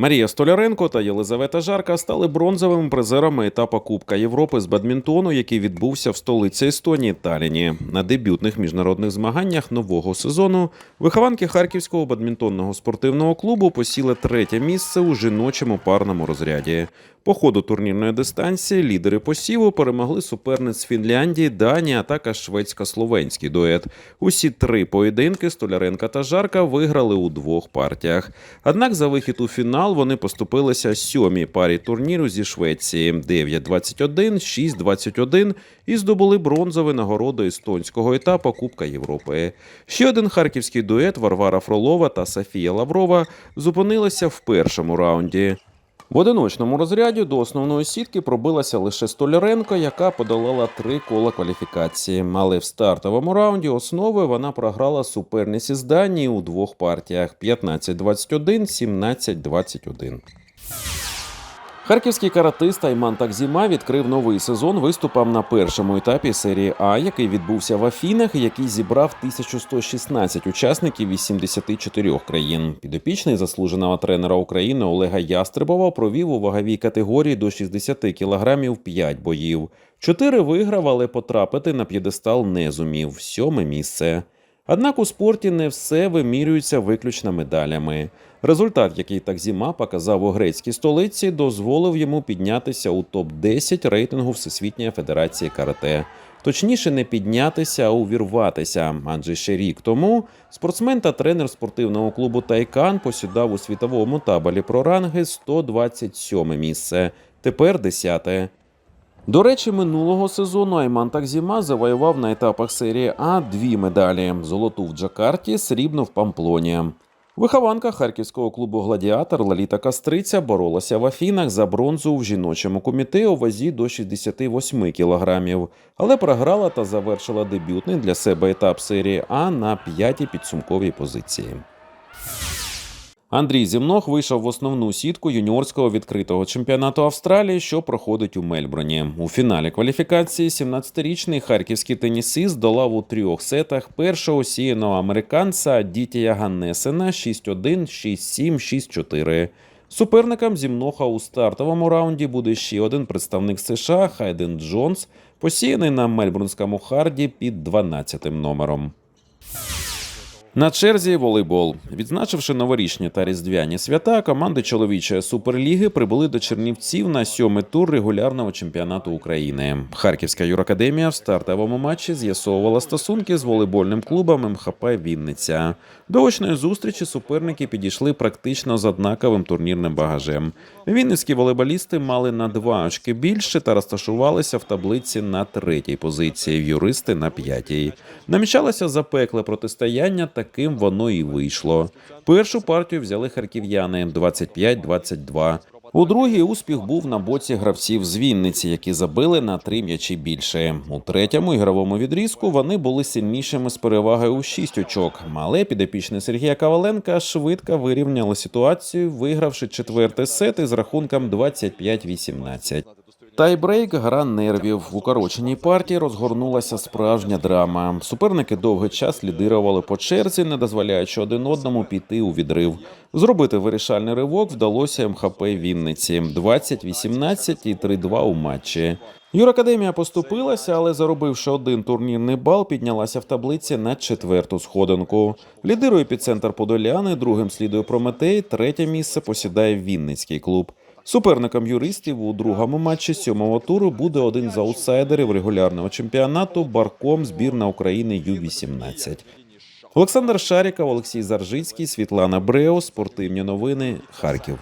Марія Столяренко та Єлизавета Жарка стали бронзовими призерами етапу Кубка Європи з бадмінтону, який відбувся в столиці Естонії Таліні. На дебютних міжнародних змаганнях нового сезону вихованки Харківського бадмінтонного спортивного клубу посіли третє місце у жіночому парному розряді. По ходу турнірної дистанції лідери посіву перемогли суперниць Фінляндії, Данії, а також шведсько-словенський дует. Усі три поєдинки Столяренка та Жарка виграли у двох партіях. Однак за вихід у фінал вони поступилися сьомій парі турніру зі Швеції 9-21, 6-21 і здобули бронзові нагороди естонського етапу Кубка Європи. Ще один харківський дует Варвара Фролова та Софія Лаврова зупинилися в першому раунді. В одиночному розряді до основної сітки пробилася лише Столяренко, яка подолала три кола кваліфікації. Але в стартовому раунді основи вона програла суперниці з Данії у двох партіях: 15-21, 17-21. Харківський каратист Айман Такзіма відкрив новий сезон виступом на першому етапі серії А, який відбувся в Афінах, який зібрав 1116 учасників із 74 країн. Підопічний заслуженого тренера України Олега Ястребова провів у ваговій категорії до 60 кілограмів 5 боїв. Чотири виграв, але потрапити на п'єдестал не зумів. Сьоме місце. Однак у спорті не все вимірюється виключно медалями. Результат, який Такзіма показав у грецькій столиці, дозволив йому піднятися у топ-10 рейтингу Всесвітньої Федерації карате. Точніше, не піднятися, а увірватися. Адже ще рік тому спортсмен та тренер спортивного клубу Тайкан посідав у світовому табелі про ранги 127 місце, тепер 10-те. До речі, минулого сезону Айман Такзіма завоював на етапах серії А дві медалі: золоту в Джакарті, срібну в Памплоні. Вихованка харківського клубу Гладіатор Лаліта Кастриця боролася в Афінах за бронзу в жіночому коміте у вазі до 68 кілограмів, але програла та завершила дебютний для себе етап серії А на п'ятій підсумковій позиції. Андрій Зімнох вийшов в основну сітку юніорського відкритого чемпіонату Австралії, що проходить у Мельбурні. У фіналі кваліфікації 17-річний харківський тенісист долав у трьох сетах першого сіяного американця Дітія Ганнесена 6-1, 6-7, 6-4. Суперником Зімноха у стартовому раунді буде ще один представник США Хайден Джонс, посіяний на мельбурнському харді під 12 номером. На черзі волейбол. Відзначивши новорічні та різдвяні свята, команди чоловічої суперліги прибули до Чернівців на сьомий тур регулярного чемпіонату України. Харківська юракадемія в стартовому матчі з'ясовувала стосунки з волейбольним клубом МХП Вінниця. До очної зустрічі суперники підійшли практично з однаковим турнірним багажем. Вінницькі волейболісти мали на два очки більше та розташувалися в таблиці на третій позиції. Юристи на п'ятій. Намічалося запекле протистояння. Таким воно і вийшло. Першу партію взяли харків'яни 25-22. У другій успіх був на боці гравців з Вінниці, які забили на три м'ячі більше. У третьому ігровому відрізку вони були сильнішими з перевагою у шість очок. Але підопічний Сергія Коваленка швидко вирівняли ситуацію, вигравши четвертий сет із рахунком 25-18. Тайбрейк гра нервів в укороченій партії розгорнулася справжня драма. Суперники довгий час лідирували по черзі, не дозволяючи один одному піти у відрив. Зробити вирішальний ривок вдалося МХП Вінниці 20-18 і 3-2 у матчі. Юракадемія поступилася, але заробивши один турнірний бал, піднялася в таблиці на четверту сходинку. Лідирує підцентр Подоляни, другим слідує Прометей, третє місце посідає Вінницький клуб. Суперником юристів у другому матчі сьомого туру буде один з аутсайдерів регулярного чемпіонату Барком збірна України Ю-18. Олександр Шаріков, Олексій Заржицький, Світлана Брео, спортивні новини, Харків.